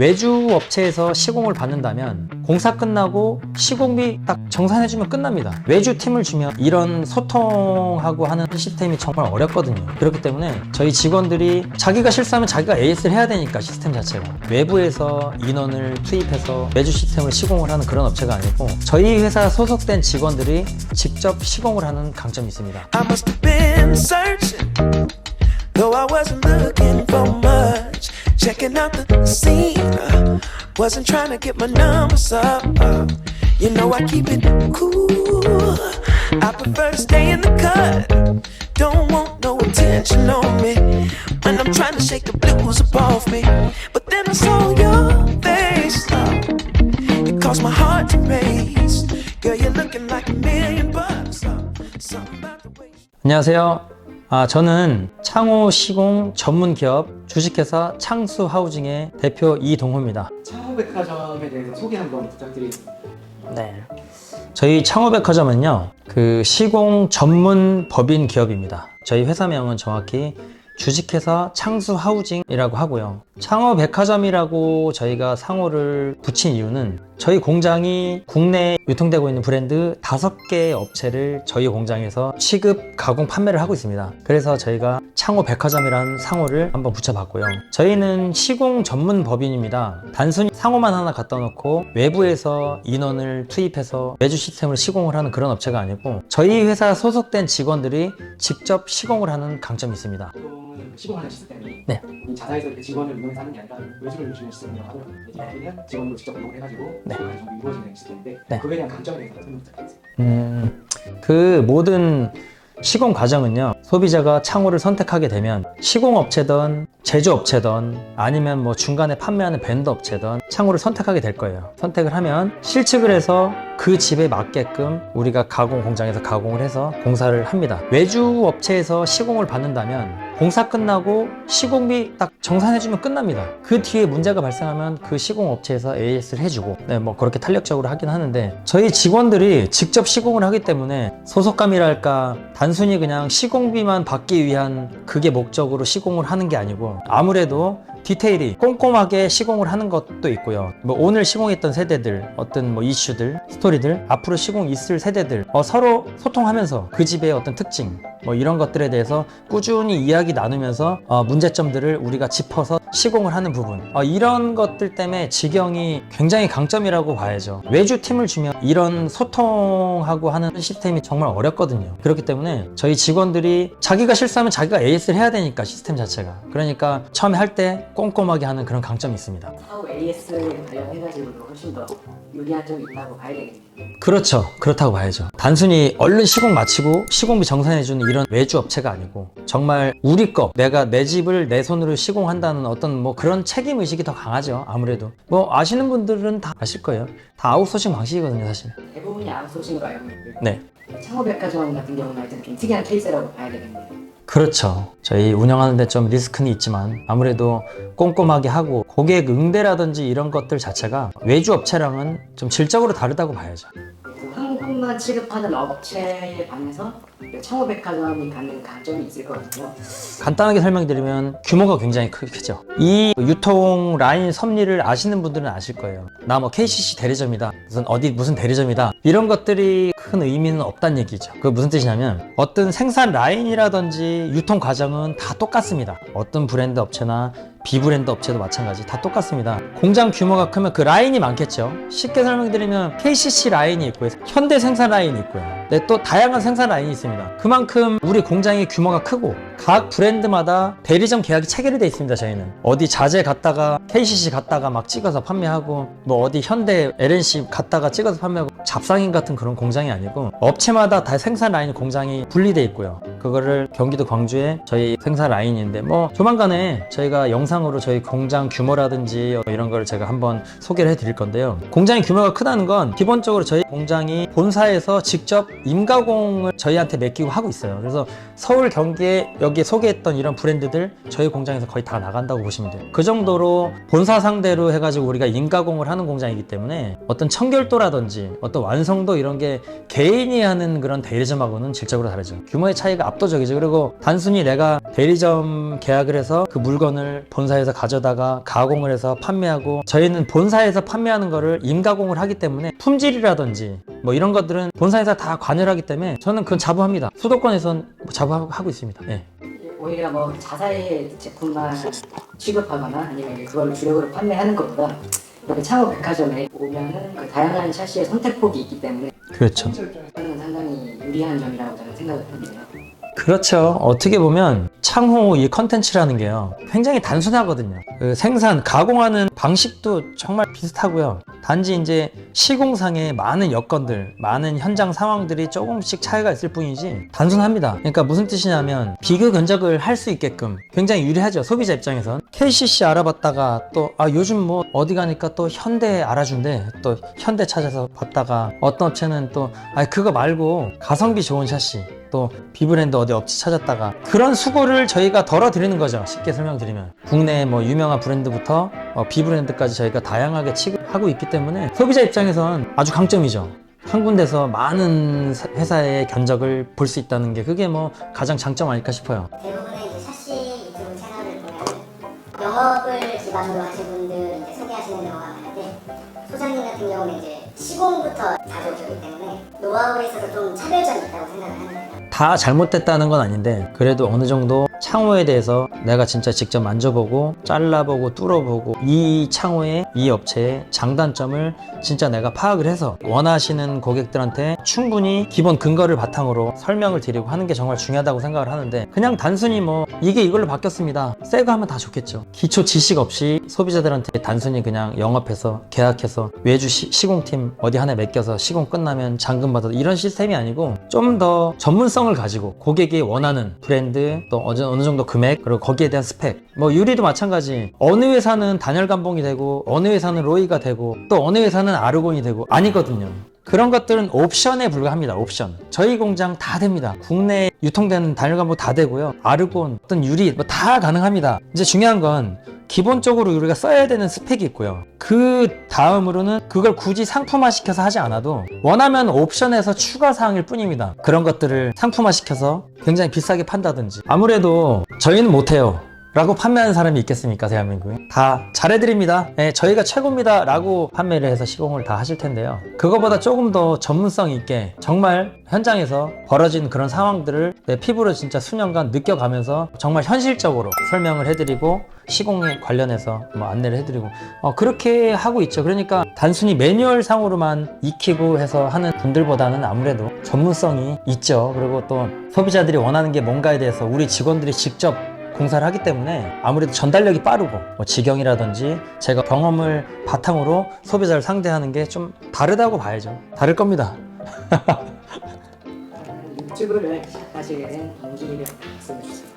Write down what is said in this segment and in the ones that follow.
외주 업체에서 시공을 받는다면 공사 끝나고 시공비 딱 정산해주면 끝납니다. 외주 팀을 주면 이런 소통하고 하는 시스템이 정말 어렵거든요. 그렇기 때문에 저희 직원들이 자기가 실수하면 자기가 AS를 해야 되니까 시스템 자체가 외부에서 인원을 투입해서 외주 시스템을 시공을 하는 그런 업체가 아니고 저희 회사 소속된 직원들이 직접 시공을 하는 강점이 있습니다. I Checking out the scene, uh, wasn't trying to get my numbers up. uh, you know I keep it cool. I prefer to stay in the cut. Don't want no attention on me when I'm trying to shake the blues off me. But then I saw your face. uh, it caused my heart to race. Girl, you're looking like a million bucks. uh, something about the way. 안녕하세요. 아, 저는 창호 시공 전문 기업 주식회사 창수 하우징의 대표 이동호입니다. 창호백화점에 대해서 소개 한번 부탁드리겠습니다. 네. 저희 창호백화점은요, 그 시공 전문 법인 기업입니다. 저희 회사명은 정확히 주식회사 창수 하우징이라고 하고요. 창호 백화점이라고 저희가 상호를 붙인 이유는 저희 공장이 국내에 유통되고 있는 브랜드 다섯 개의 업체를 저희 공장에서 취급, 가공, 판매를 하고 있습니다. 그래서 저희가 창호 백화점이라는 상호를 한번 붙여봤고요. 저희는 시공 전문 법인입니다. 단순히 상호만 하나 갖다 놓고 외부에서 인원을 투입해서 외주 시스템을 시공을 하는 그런 업체가 아니고 저희 회사 소속된 직원들이 직접 시공을 하는 강점이 있습니다. 시공하는 시스템이 네. 이 자사에서 이렇게 직원을 운영해서 하는 게 아니라 외주를 주는 시스템이라고 하고요. 이제 여기는 직원으로 직접 운영을 해가지고 네. 네. 이루어지는 네. 그거에 대한 강점에 대해서 설명 부탁드리겠습니다. 음, 그 모든 시공 과정은요, 소비자가 창호를 선택하게 되면 시공업체든 제조업체든 아니면 뭐 중간에 판매하는 밴드 업체든 창호를 선택하게 될 거예요. 선택을 하면 실측을 해서 그 집에 맞게끔 우리가 가공 공장에서 가공을 해서 공사를 합니다. 외주 업체에서 시공을 받는다면 공사 끝나고 시공비 딱 정산해주면 끝납니다. 그 뒤에 문제가 발생하면 그 시공 업체에서 AS를 해주고, 네, 뭐 그렇게 탄력적으로 하긴 하는데 저희 직원들이 직접 시공을 하기 때문에 소속감이랄까 단순히 그냥 시공비만 받기 위한 그게 목적으로 시공을 하는 게 아니고 아무래도 디테일이 꼼꼼하게 시공을 하는 것도 있고요. 뭐 오늘 시공했던 세대들, 어떤 뭐 이슈들, 스토리들, 앞으로 시공 있을 세대들 어, 서로 소통하면서 그 집의 어떤 특징, 뭐 이런 것들에 대해서 꾸준히 이야기 나누면서 어, 문제점들을 우리가 짚어서 시공을 하는 부분 어, 이런 것들 때문에 직영이 굉장히 강점이라고 봐야죠. 외주 팀을 주면 이런 소통하고 하는 시스템이 정말 어렵거든요. 그렇기 때문에 저희 직원들이 자기가 실수하면 자기가 AS를 해야 되니까 시스템 자체가 그러니까 처음에 할 때 꼼꼼하게 하는 그런 강점이 있습니다. 사후 AS에 관련해가지고도 훨씬 더 유리한 점이 있다고 봐야 되겠네요. 그렇죠. 그렇다고 봐야죠. 단순히 얼른 시공 마치고 시공비 정산해주는 이런 외주 업체가 아니고 정말 우리 거 내가 내 집을 내 손으로 시공한다는 어떤 뭐 그런 책임 의식이 더 강하죠. 아무래도 뭐 아시는 분들은 다 아실 거예요. 다 아웃소싱 방식이거든요, 사실. 대부분이 아웃소싱으로 알고. 네. 창호백화점 같은 경우는 하여튼 좀 특이한 케이스라고 봐야 되겠네요. 그렇죠. 저희 운영하는 데 좀 리스크는 있지만 아무래도 꼼꼼하게 하고 고객 응대라든지 이런 것들 자체가 외주 업체랑은 좀 질적으로 다르다고 봐야죠. 항공만 취급하는 업체에 반해서 창호백화점이 갖는 강점이 있을 거거든요. 간단하게 설명드리면 규모가 굉장히 크- 크죠. 이 유통 라인 섭리를 아시는 분들은 아실 거예요. 나 뭐 KCC 대리점이다. 무슨 어디 무슨 대리점이다. 이런 것들이 큰 의미는 없다는 얘기죠. 그게 무슨 뜻이냐면 어떤 생산 라인이라든지 유통 과정은 다 똑같습니다. 어떤 브랜드 업체나 비브랜드 업체도 마찬가지 다 똑같습니다. 공장 규모가 크면 그 라인이 많겠죠. 쉽게 설명드리면 KCC 라인이 있고요. 현대 생산 라인이 있고요. 네, 또 다양한 생산 라인이 있습니다. 그만큼 우리 공장의 규모가 크고 각 브랜드마다 대리점 계약이 체결이 돼 있습니다. 저희는 어디 자재 갔다가 KCC 갔다가 막 찍어서 판매하고 뭐 어디 현대 LNC 갔다가 찍어서 판매하고 잡상인 같은 그런 공장이 아니고 업체마다 다 생산 라인 공장이 분리돼 있고요. 그거를 경기도 광주에 저희 생산 라인인데 뭐 조만간에 저희가 영상으로 저희 공장 규모라든지 이런 걸 제가 한번 소개를 해드릴 건데요. 공장의 규모가 크다는 건 기본적으로 저희 공장이 본사에서 직접 임가공을 저희한테 맡기고 하고 있어요. 그래서 서울 경기에 여기에 소개했던 이런 브랜드들 저희 공장에서 거의 다 나간다고 보시면 돼요. 그 정도로 본사 상대로 해가지고 우리가 임가공을 하는 공장이기 때문에 어떤 청결도라든지 어떤 완성도 이런 게 개인이 하는 그런 대리점하고는 질적으로 다르죠. 규모의 차이가 압도적이죠. 그리고 단순히 내가 대리점 계약을 해서 그 물건을 본사에서 가져다가 가공을 해서 판매하고 저희는 본사에서 판매하는 거를 임가공을 하기 때문에 품질이라든지 뭐 이런 것들은 본사에서 다 관여를 하기 때문에 저는 그건 자부합니다. 수도권에선 뭐 자부하고 있습니다. 예. 오히려 뭐 자사의 제품만 취급하거나 아니면 그걸 주력으로 판매하는 것보다 이렇게 창호 백화점에 오면은 그 다양한 샤시의 선택폭이 있기 때문에 그렇죠. 저는 상당히 유리한 점이라고 저는 생각을 하는데요. 그렇죠. 어떻게 보면 창호 이 컨텐츠라는 게요. 굉장히 단순하거든요. 그 생산, 가공하는 방식도 정말 비슷하고요. 단지 이제 시공상의 많은 여건들, 많은 현장 상황들이 조금씩 차이가 있을 뿐이지 단순합니다. 그러니까 무슨 뜻이냐면 비교 견적을 할 수 있게끔 굉장히 유리하죠. 소비자 입장에선. KCC 알아봤다가 또 아, 요즘 뭐 어디 가니까 또 현대 알아준대. 또 현대 찾아서 봤다가 어떤 업체는 또 아, 그거 말고 가성비 좋은 샤시. 또 비브랜드 어디 업체 찾았다가 그런 수고를 저희가 덜어드리는 거죠 쉽게 설명드리면 국내 뭐 유명한 브랜드부터 어, 비브랜드까지 저희가 다양하게 취급 하고 있기 때문에 소비자 입장에선 아주 강점이죠 한 군데서 많은 사- 회사의 견적을 볼 수 있다는 게 그게 뭐 가장 장점 아닐까 싶어요 대부분의 이제 샤시 유튜브 채널을 보면 영업을 기반으로 하신 분들 이제 소개하시는 경우가 많은데 소장님 같은 경우는 이제 시공부터 자주 오셨기 때문에 노하우에 있어서 좀 차별점이 있다고 생각을 하는데요. 다 잘못됐다는 건 아닌데 그래도 어느 정도 창호에 대해서 내가 진짜 직접 만져보고 잘라보고 뚫어보고 이 창호의 이 업체의 장단점을 진짜 내가 파악을 해서 원하시는 고객들한테 충분히 기본 근거를 바탕으로 설명을 드리고 하는 게 정말 중요하다고 생각을 하는데 그냥 단순히 뭐 이게 이걸로 바뀌었습니다. 새거 하면 다 좋겠죠. 기초 지식 없이 소비자들한테 단순히 그냥 영업해서 계약해서 외주 시, 시공팀 어디 하나 맡겨서 시공 끝나면 잔금 받아 이런 시스템이 아니고 좀 더 전문성을 가지고 고객이 원하는 브랜드 또 어느, 어느 정도 금액 그리고 거기에 대한 스펙 뭐 유리도 마찬가지 어느 회사는 단열 감봉이 되고 어느 회사는 로이가 되고 또 어느 회사는 아르곤이 되고 아니거든요 그런 것들은 옵션에 불과합니다. 옵션. 저희 공장 다 됩니다. 국내에 유통되는 단열 감봉 다 되고요. 아르곤, 어떤 유리 뭐 다 가능합니다. 이제 중요한 건 기본적으로 우리가 써야 되는 스펙이 있고요. 그 다음으로는 그걸 굳이 상품화 시켜서 하지 않아도 원하면 옵션에서 추가 사항일 뿐입니다. 그런 것들을 상품화 시켜서 굉장히 비싸게 판다든지 아무래도 저희는 못해요. 라고 판매하는 사람이 있겠습니까 대한민국에? 다 잘해드립니다. 네, 저희가 최고입니다 라고 판매를 해서 시공을 다 하실 텐데요. 그거보다 조금 더 전문성 있게 정말 현장에서 벌어진 그런 상황들을 내 피부로 진짜 수년간 느껴가면서 정말 현실적으로 설명을 해드리고 시공에 관련해서 뭐 안내를 해드리고 어, 그렇게 하고 있죠. 그러니까 단순히 매뉴얼 상으로만 익히고 해서 하는 분들보다는 아무래도 전문성이 있죠. 그리고 또 소비자들이 원하는 게 뭔가에 대해서 우리 직원들이 직접 공사를 하기 때문에 아무래도 전달력이 빠르고 뭐 직영이라든지 제가 경험을 바탕으로 소비자를 상대하는 게 좀 다르다고 봐야죠. 다를 겁니다. 유튜브를 시작하시게 된 동기를 말씀해 주세요.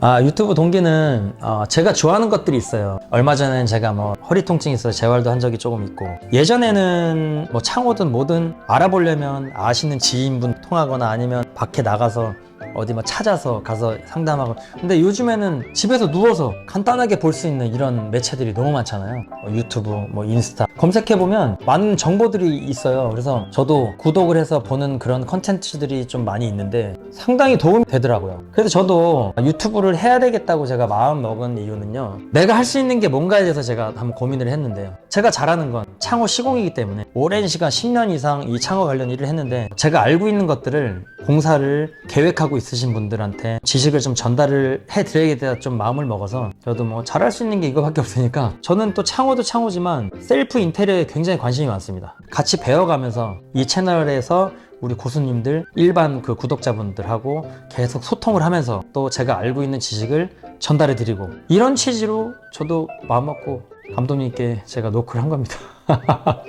아 유튜브 동기는 어, 제가 좋아하는 것들이 있어요. 얼마 전에는 제가 뭐 허리 통증이 있어서 재활도 한 적이 조금 있고 예전에는 뭐 창호든 뭐든 알아보려면 아시는 지인분 통하거나 아니면 밖에 나가서 어디 뭐 찾아서 가서 상담하고. 근데 요즘에는 집에서 누워서 간단하게 볼 수 있는 이런 매체들이 너무 많잖아요. 뭐 유튜브 뭐 인스타 검색해 보면 많은 정보들이 있어요. 그래서 저도 구독을 해서 보는 그런 컨텐츠들이 좀 많이 있는데 상당히 도움이 되더라고요. 그래서 저도 유튜브를 해야 되겠다고 제가 마음 먹은 이유는요. 내가 할 수 있는 게 뭔가에 대해서 제가 한번 고민을 했는데요. 제가 잘하는 건 창호 시공이기 때문에 오랜 시간 10년 이상 이 창호 관련 일을 했는데 제가 알고 있는 것들을 공사를 계획하고 있으신 분들한테 지식을 좀 전달을 해드려야겠다 좀 마음을 먹어서 저도 뭐 잘할 수 있는 게 이거밖에 없으니까 저는 또 창호도 창호지만 셀프 인테리어에 굉장히 관심이 많습니다. 같이 배워가면서 이 채널에서 우리 고수님들 일반 그 구독자분들하고 계속 소통을 하면서 또 제가 알고 있는 지식을 전달해 드리고 이런 취지로 저도 마음 먹고 감독님께 제가 노크를 한 겁니다.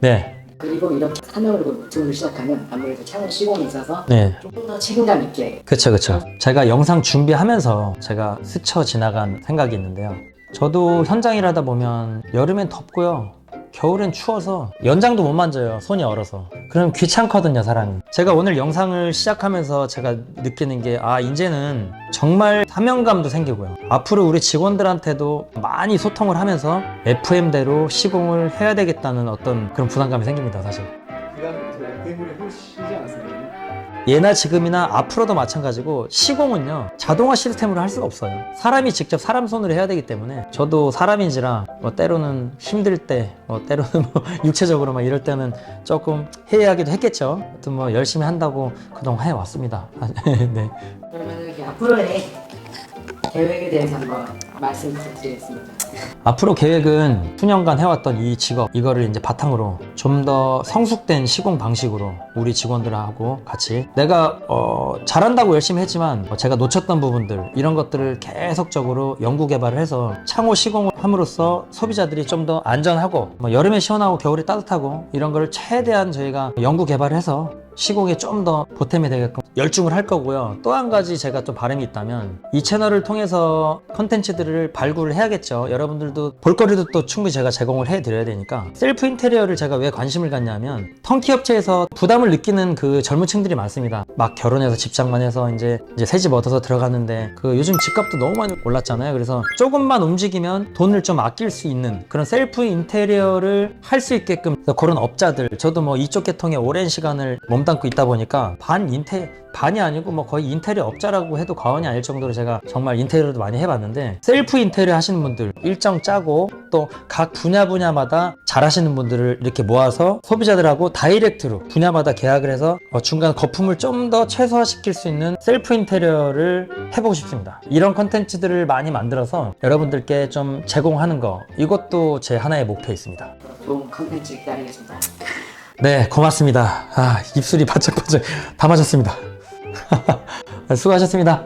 네. 그리고 이렇게 사명으로 유튜브를 시작하면 아무래도 창호 시공에 있어서 네. 조금 더 책임감 있게 그쵸 그쵸 제가 영상 준비하면서 제가 스쳐 지나간 생각이 있는데요 저도 현장일 하다 보면 여름엔 덥고요 겨울엔 추워서 연장도 못 만져요. 손이 얼어서. 그럼 귀찮거든요, 사람이. 제가 오늘 영상을 시작하면서 제가 느끼는 게, 아, 이제는 정말 사명감도 생기고요. 앞으로 우리 직원들한테도 많이 소통을 하면서 FM대로 시공을 해야 되겠다는 어떤 그런 부담감이 생깁니다, 사실. 예나 지금이나 앞으로도 마찬가지고 시공은요 자동화 시스템으로 할 수가 없어요 사람이 직접 사람 손으로 해야 되기 때문에 저도 사람인지라 뭐 때로는 힘들 때 뭐 때로는 뭐 육체적으로 막 이럴 때는 조금 해야하기도 했겠죠 아무튼 뭐 열심히 한다고 그동안 해왔습니다 네. 그러면 이렇게 앞으로의 계획에 대해서 한번 말씀 부탁드리겠습니다. 앞으로 계획은 수년간 해왔던 이 직업 이거를 이제 바탕으로 좀 더 성숙된 시공 방식으로 우리 직원들하고 같이 내가 어, 잘한다고 열심히 했지만 어, 제가 놓쳤던 부분들 이런 것들을 계속적으로 연구 개발을 해서 창호 시공을 함으로써 소비자들이 좀 더 안전하고 뭐 여름에 시원하고 겨울에 따뜻하고 이런 거를 최대한 저희가 연구 개발을 해서 시공에 좀 더 보탬이 되게끔 열중을 할 거고요. 또 한 가지 제가 좀 바람이 있다면 이 채널을 통해서 컨텐츠들을 발굴을 해야겠죠. 여러분들도 볼거리도 또 충분히 제가 제공을 해드려야 되니까 셀프 인테리어를 제가 왜 관심을 갖냐면 턴키 업체에서 부담을 느끼는 그 젊은 층들이 많습니다. 막 결혼해서 집장만 해서 이제 이제 새 집 얻어서 들어갔는데 그 요즘 집값도 너무 많이 올랐잖아요. 그래서 조금만 움직이면 돈을 좀 아낄 수 있는 그런 셀프 인테리어를 할 수 있게끔 그런 업자들 저도 뭐 이쪽 계통에 오랜 시간을 몸 담고 있다 보니까 반 인테 반이 아니고 뭐 거의 인테리어 업자라고 해도 과언이 아닐 정도로 제가 정말 인테리어도 많이 해봤는데 셀프 인테리어 하시는 분들 일정 짜고 또 각 분야 분야마다 잘하시는 분들을 이렇게 모아서 소비자들하고 다이렉트로 분야마다 계약을 해서 어, 중간 거품을 좀 더 최소화시킬 수 있는 셀프 인테리어를 해보고 싶습니다. 이런 컨텐츠들을 많이 만들어서 여러분들께 좀 제공하는 거 이것도 제 하나의 목표에 있습니다. 좋은 컨텐츠 기다리겠습니다. 네, 고맙습니다. 아, 입술이 바짝바짝 다 맞았습니다. 수고하셨습니다.